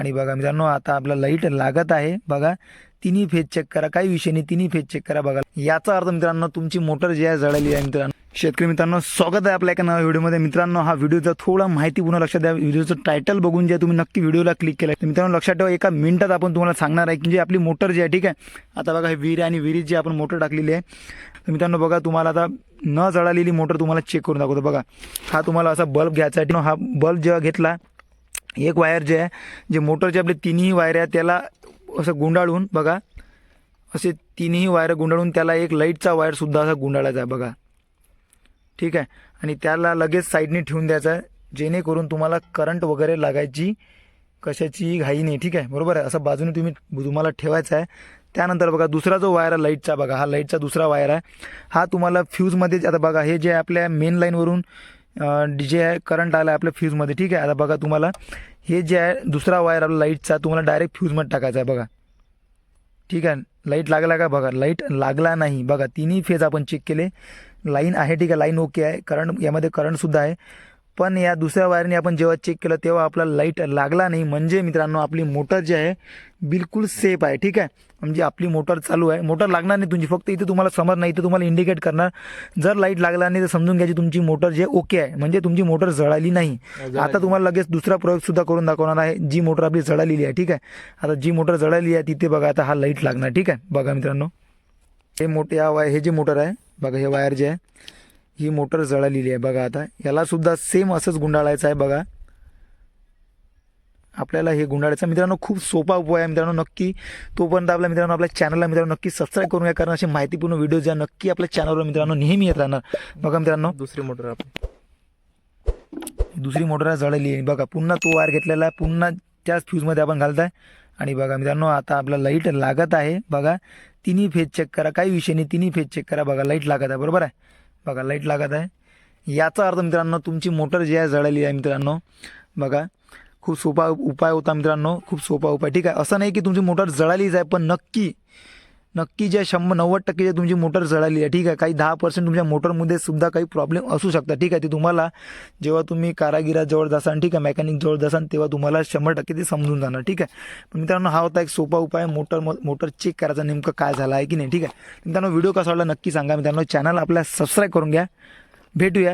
आणि बघा मित्रांनो आता आपला लाइट लागत आहे. बघा तिन्ही फेज चेक करा. काही विषय नाही तिन्ही फेज चेक करा बघा. याचा अर्थ मित्रांनो तुमची मोटर जी आहे जळाली आहे मित्रांनो. शेतकरी मित्रांनो स्वागत आहे आपल्या एका नव्या व्हिडिओमध्ये. मित्रांनो हा व्हिडिओचा थोडा माहिती पुन्हा लक्षात द्या. व्हिडिओचं टायटल बघून जे तुम्ही नक्की व्हिडिओला क्लिक केलं. तर मित्रांनो लक्षात ठेवा एका मिनिटात आपण तुम्हाला सांगणार आहे की जी आपली मोटर जी आहे ठीक आहे? आता बघा हे विहीर आणि विहिरीत जी आपण मोटर टाकलेली आहे. तर मित्रांनो बघा तुम्हाला आता न जळालेली मोटर तुम्हाला चेक करून दाखवतो. बघा हा तुम्हाला असा बल्ब घ्यायचा आहे. हा बल्ब जेव्हा घेतला एक वायर जे आहे जे मोटरचे आपले तिन्ही वायर आहे त्याला असं गुंडाळून बघा असे तिन्ही वायर गुंडाळून त्याला एक लाईटचा वायरसुद्धा असा गुंडाळायचा आहे बघा. ठीक आहे? आणि त्याला लगेच साईडने ठेवून द्यायचा आहे जेणेकरून तुम्हाला करंट वगैरे लागायची कशाची घाई नाही. ठीक आहे? बरोबर आहे? असं बाजूने तुम्ही तुम्हाला ठेवायचं आहे. त्यानंतर बघा दुसरा जो वायर आहे लाईटचा बघा हा लाईटचा दुसरा वायर आहे. हा तुम्हाला फ्यूजमध्ये आता बघा हे जे आपल्या मेन लाईनवरून जे आहे करंट आला आहे आपल्या फ्यूजमध्ये ठीक आहे आता बघा तुम्हाला. हे जे आहे दुसरा वायर आपला लाईटचा तुम्हाला डायरेक्ट फ्यूजमध्ये टाकायचा आहे बघा. ठीक आहे लाइट लागला का बघा? लाइट लागला नाही. बघा तिन्ही फेज आपण चेक केले. लाईन आहे ठीक आहे लाईन ओके आहे. करंट यामध्ये करंटसुद्धा आहे. पण या दुसऱ्या वायरने आपण जेव्हा चेक केलं तेव्हा आपला लाइट लागला नाही. म्हणजे मित्रांनो आपली मोटर जी आहे बिलकुल सेफ आहे. ठीक आहे? म्हणजे आपली मोटर चालू आहे. मोटर लागणार नाही तुमची. फक्त इथे तुम्हाला समज नाही तर तुम्हाला इंडिकेट करणार. जर लाइट लागला नाही तर समजून घ्यायची तुमची मोटर जे ओके आहे. म्हणजे तुमची मोटर जळाली नाही. आता तुम्हाला लगेच दुसरा प्रयोग सुद्धा करून दाखवणार आहे. जी मोटर आपली जळालेली आहे. ठीक आहे? आता जी मोटर जळाली आहे तिथे बघा आता हा लाइट लागणार. ठीक आहे? बघा मित्रांनो. हे मोठे हा वाय हे जे मोटर आहे बघा हे वायर जे आहे ही मोटर जळालेली आहे. बघा आता याला सुद्धा सेम असंच गुंडाळायचं आहे बघा. आपल्याला हे गुंडाळायचं मित्रांनो खूप सोपा उपाय आहे मित्रांनो नक्की तोपर्यंत आपल्या मित्रांनो आपल्या चॅनलला मित्रांनो नक्की सबस्क्राईब करून घ्या. कारण असे माहितीपूर्ण व्हिडिओ ज्या नक्की आपल्या चॅनलवर मित्रांनो नेहमी येत राहणार. बघा मित्रांनो. दुसरी मोटर आपण दुसरी मोटर जळाली आहे. बघा पुन्हा तो वायर घेतलेला आहे. पुन्हा त्याच फ्यूजमध्ये आपण घालताय. आणि बघा मित्रांनो आता आपला लाइट लागत आहे. बघा तिन्ही फेज चेक करा. काही विषय नाही तिन्ही फेज चेक करा. बघा लाइट लागत आहे. बरोबर आहे? बघा लाइट लागत आहे. याचा अर्थ मित्रांनो तुमची मोटर जी आहे जळाली आहे मित्रांनो. बघा खूप सोपा उपाय होता मित्रांनो खूप सोपा उपाय. ठीक आहे असं नाही की तुमची मोटर जळालीच आहे पण नक्की नक्की जे शंभर नव्वद टक्के जे तुमची मोटर चढाली आहे ठीक आहे. काही दहा पर्सेंट तुमच्या मोटरमध्ये सुद्धा काही प्रॉब्लेम असू शकतात ठीक आहे. ते तुम्हाला जेव्हा तुम्ही कारागिराजवळ जासाल ठीक आहे मेकॅनिक जवळ जासाल तेव्हा तुम्हाला शंभर टक्के ते समजून जाणार ठीक आहे. पण मित्रांनो हा होता एक सोपा उपाय मोटर मोटर चेक करायचा नेमकं काय झालं आहे की नाही ठीक आहे. मित्रांनो व्हिडिओ कसा वाटला नक्की सांगा. मित्रांनो चॅनल आपल्या सबस्क्राईब करून घ्या. भेटूया.